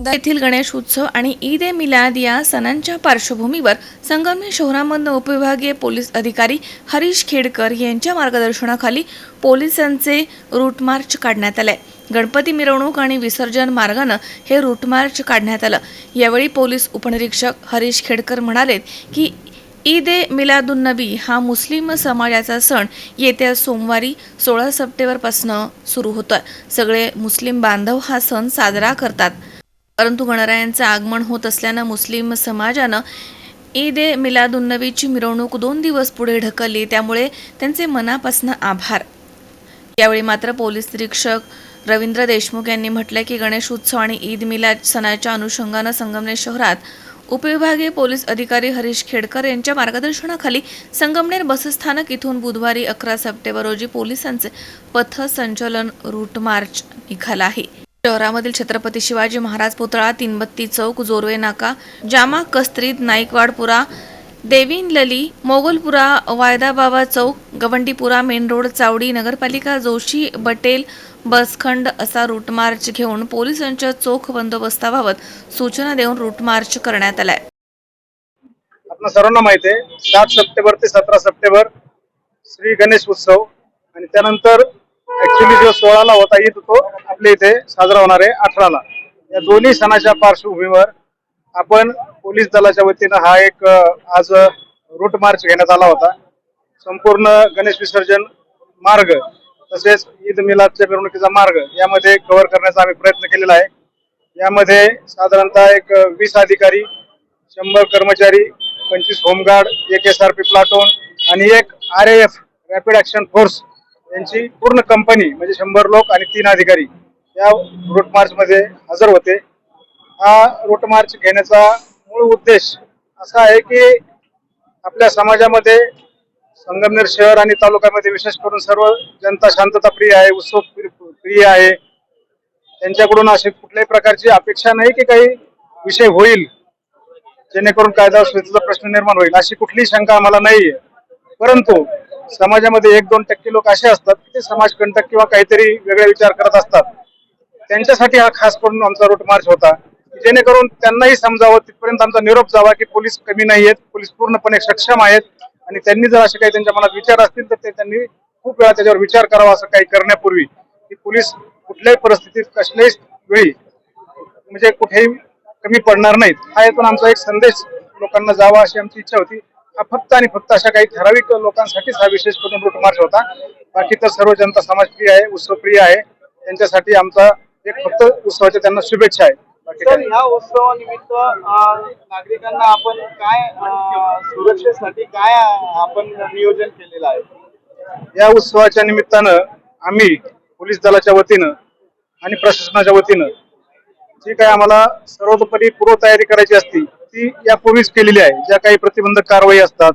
येथील गणेश उत्सव आणि ईद ए मिलाद या सणांच्या पार्श्वभूमीवर संगमनेर शहरामधून उपविभागीय पोलीस अधिकारी हरीश खेडकर यांच्या मार्गदर्शनाखाली पोलिसांचे रूट मार्च काढण्यात आले. गणपती मिरवणूक आणि विसर्जन मार्गानं हे रूट मार्च काढण्यात आलं. यावेळी पोलीस उपनिरीक्षक हरीश खेडकर म्हणाले की ईद ए मिलादुन्नबी हा मुस्लिम समाजाचा सण येत्या सोमवारी सोळा सप्टेंबरपासून सुरू होतोय. सगळे मुस्लिम बांधव हा सण साजरा करतात. परंतु गणरायांचं आगमन होत असल्यानं मुस्लिम समाजानं ईद ए मिलादुन्नबीची मिरवणूक दोन दिवस पुढे ढकलली त्यामुळे त्यांचे मनापासून आभार. यावेळी मात्र पोलीस निरीक्षक रवींद्र देशमुख यांनी म्हटलं की गणेश उत्सव आणि ईद मिलाद सणाच्या अनुषंगानं संगमनेर शहरात उपविभागीय पोलीस अधिकारी हरीश खेडकर यांच्या मार्गदर्शनाखाली संगमनेर बसस्थानक इथून बुधवारी अकरा सप्टेंबर रोजी पोलिसांचे पथसंचलन रूट मार्च निघाला आहे. शहरामधील छत्रपती शिवाजी महाराज पुतळा तीनबत्ती चौक जोरवे नाका जामा कस्त्रीत नाईकवाडपुरा देविनलली मोगलपुरा वायदाबाबा चौक गवंडीपुरा मेन रोड चावडी नगरपालिका जोशी बटेल बसखंड असा रूट मार्च घेऊन पोलिसांच्या चोख बंदोबस्ताबाबत सूचना देऊन रूट मार्च करण्यात आलाय. आपल्या सर्वांना माहिती आहे सात सप्टेंबर ते सतरा सप्टेंबर श्री गणेश उत्सव आणि त्यानंतर ऍक्च्युली जो सोळाला होता ईद तो आपल्या इथे साजरा होणार आहे अठराला. या दोन्ही सणाच्या पार्श्वभूमीवर आपण पोलीस दलाच्या वतीनं हा एक आज रूट मार्च घेण्यात आला होता. संपूर्ण गणेश विसर्जन मार्ग तसेच ईद मिलादच्या मिरवणुकीचा मार्ग यामध्ये कव्हर करण्याचा आम्ही प्रयत्न केलेला आहे. यामध्ये साधारणतः एक वीस अधिकारी शंभर कर्मचारी पंचवीस होमगार्ड एक एस आर पी प्लाटून आणि एक R F rapid action force त्यांची पूर्ण कंपनी म्हणजे शंभर लोक आणि तीन अधिकारी या रूट मार्च मध्ये हजर होते. हा रूट मार्च घेण्याचा मूळ उद्देश असा आहे की आपल्या समाजामध्ये संगमनेर शहर आणि तालुक्यामध्ये विशेष करून सर्व जनता शांतता प्रिय आहे उत्सव प्रिय आहे. त्यांच्याकडून अशी कुठल्याही प्रकारची अपेक्षा नाही की काही विषय होईल जेणेकरून कायदा सुव्यवस्थेचा प्रश्न निर्माण होईल अशी कुठलीही शंका आम्हाला नाहीये. परंतु समाजामध्ये एक दोन टक्के लोक असे असतात की ते समाजकंटक किंवा काहीतरी वेगळे विचार करत असतात. त्यांच्यासाठी हा खास करून आमचा रूट मार्च होता. जेणेकरून त्यांनाही समजावं तिथपर्यंत आमचा निरोप जावा की पोलीस कमी नाही आहेत पोलीस पूर्णपणे सक्षम आहेत आणि त्यांनी जर असे काही त्यांच्या मनात विचार असतील तर ते त्यांनी खूप वेळा त्याच्यावर विचार करावा असं काही करण्यापूर्वी. की पोलीस कुठल्याही परिस्थितीत कसल्याही वेळी म्हणजे कुठेही कमी पडणार नाहीत. हा यातून आमचा एक संदेश लोकांना जावा अशी आमची इच्छा होती. हा फक्त आणि फक्त अशा काही ठराविक लोकांसाठीच हा विशेष करून रूट मार्च होता. बाकी तर सर्व जनता समाजप्रिय आहे उत्सवप्रिय आहे. त्यांच्यासाठी आमचा एक फक्त उत्सवाच्या त्यांना शुभेच्छा आहे. ह्या उत्सवानिमित्त नागरिकांना आपण काय सुरक्षेसाठी काय आपण नियोजन केलेलं आहे? या उत्सवाच्या निमित्तानं आम्ही पोलीस दलाच्या वतीनं आणि प्रशासनाच्या वतीनं जी काही आम्हाला सर्वतोपरी पूर्वतयारी करायची असती ती यापूर्वीच केलेली आहे. ज्या काही प्रतिबंधक कारवाई असतात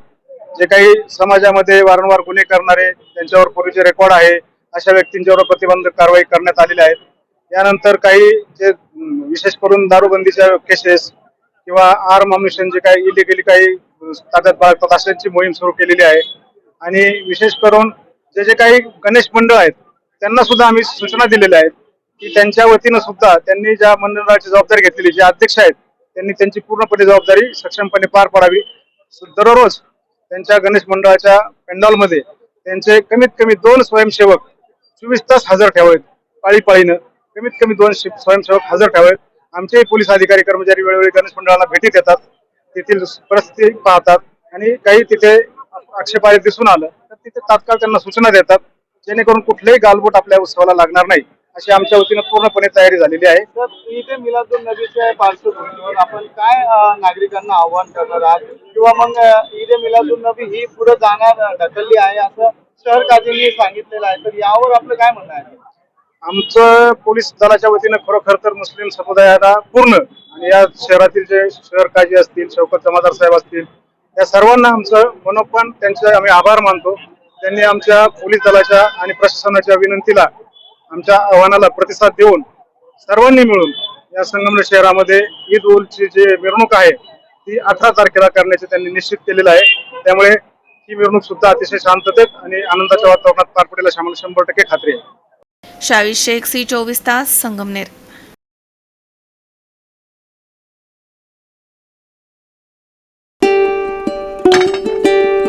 जे काही समाजामध्ये वारंवार गुन्हे करणारे त्यांच्यावर पूर्वीचे रेकॉर्ड आहे अशा व्यक्तींच्यावर प्रतिबंधक कारवाई करण्यात आलेल्या आहेत यानंतर काही जे विशेष करून दारूबंदीच्या केसेस किंवा आर्म अम्युशन जे काही इलिगली काही ताब्यात बाळगतात अशांची मोहीम सुरू केलेली आहे. आणि विशेष करून जे जे काही गणेश मंडळ आहेत त्यांना सुद्धा आम्ही सूचना दिलेल्या आहेत की त्यांच्या वतीनं सुद्धा त्यांनी ज्या मंडळाची जबाबदारी घेतलेली जे अध्यक्ष आहेत त्यांनी त्यांची पूर्णपणे जबाबदारी सक्षमपणे पार पाडावी. दररोज त्यांच्या गणेश मंडळाच्या पेंडॉलमध्ये त्यांचे कमीत कमी दोन स्वयंसेवक चोवीस तास हजर ठेवावेत. पाळी पाळीनं कमीत कमी दोन स्वयंसेवक हजर ठेवावेत. आमचेही पोलीस अधिकारी कर्मचारी वेळोवेळी गणेश मंडळाला भेटी देतात तेथील परिस्थिती पाहतात आणि काही तिथे आक्षेपार्ह दिसून आलं तर तिथे तात्काळ त्यांना सूचना देतात. जेणेकरून कुठलेही गालबोट आपल्या उत्सवाला लागणार नाही अशी आमच्या वतीनं पूर्णपणे तयारी झालेली आहे. ए मिलादुल नबीच्या पार्श्वभूमीवर आपण काय नागरिकांना आव्हान करणार आहात? किंवा मग ईद मिलादुल नबी ही पुढे जाणार ढकलली आहे असं शहर काजींनी सांगितलेलं आहे. तर यावर आपलं काय म्हणणं आहे? आमचं पोलीस दलाच्या वतीनं खरोखर तर मुस्लिम समुदायाला पूर्ण आणि या शहरातील जे शहर काजी असतील शौकत जमादार साहेब असतील या सर्वांना आमचं मनोपण त्यांचे आम्ही आभार मानतो. त्यांनी आमच्या पोलीस दलाच्या आणि प्रशासनाच्या विनंतीला आमच्या आव्हानाला प्रतिसाद देऊन सर्वांनी मिळून या संगमनेर शहरामध्ये ईद उलची जी मिरवणूक आहे ती अठरा तारखेला करण्याचे त्यांनी निश्चित केलेलं आहे. त्यामुळे ही मिरवणूक सुद्धा अतिशय शांततेत आणि आनंदाच्या वातावरणात पार पडेल अशी आम्हाला शंभर टक्के खात्री आहे. शावी शेख सी चोवीस तास संगमनेर.